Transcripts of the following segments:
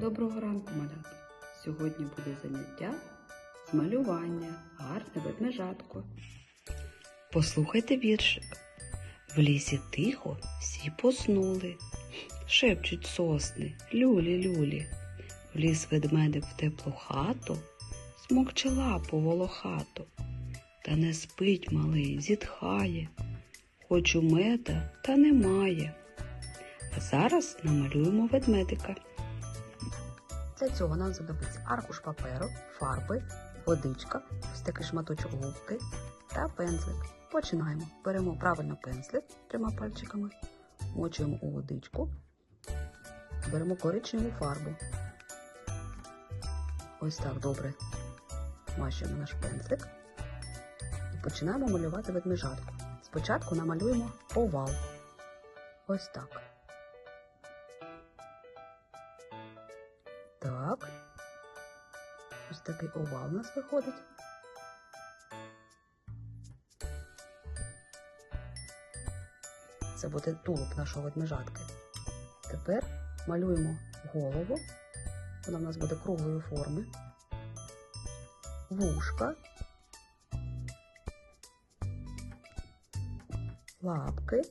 Доброго ранку, малята! Сьогодні буде заняття з малювання, гарне ведмежатко. Послухайте віршик. В лісі тихо всі поснули, шепчуть сосни, люлі-люлі. В ліс ведмедик в теплу хату, смокче лапу волохату. Та не спить малий, зітхає, хочу меда, та немає. А зараз намалюємо ведмедика. Для цього нам знадобиться аркуш паперу, фарби, водичка, ось такий шматочок губки та пензлик. Починаємо. Беремо правильно пензлик трьома пальчиками, мочуємо у водичку, беремо коричневу фарбу. Ось так добре змащуємо наш пензлик і починаємо малювати ведмежатку. Спочатку намалюємо овал. Ось так. Так. Ось такий овал у нас виходить. Це буде тулуб нашого ведмежатки. Тепер малюємо голову. Вона в нас буде круглої форми. Вушка. Лапки.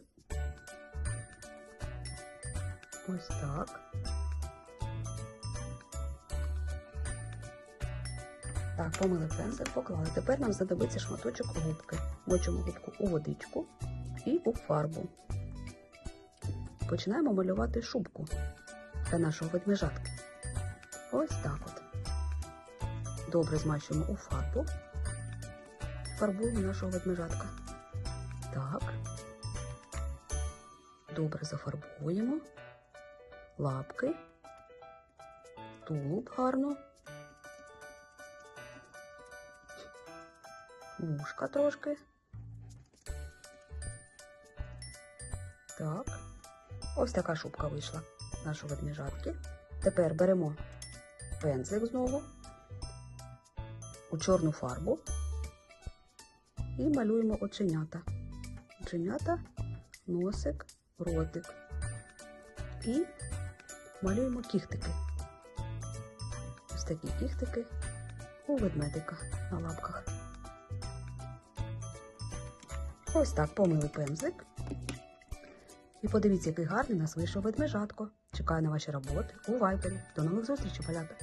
Ось так. Так, помили пензлик, поклали. Тепер нам знадобиться шматочок губки. Мочимо губку у водичку і у фарбу. Починаємо малювати шубку для нашого ведмежатки. Ось так от. Добре змащуємо у фарбу. Фарбуємо нашого ведмежатка. Так. Добре зафарбуємо. Лапки. Тулуб гарно. Вушка трошки. Так. Ось така шубка вийшла нашої ведмежатки. Тепер беремо пензлик знову у чорну фарбу і малюємо оченята. Оченята, носик, ротик. І малюємо кіхтики. Ось такі кіхтики у ведмедика на лапках. Ось так помили пензлик. І подивіться, який гарний у нас вийшов ведмежатко. Чекаю на ваші роботи у вайбері. До нових зустрічей, малята!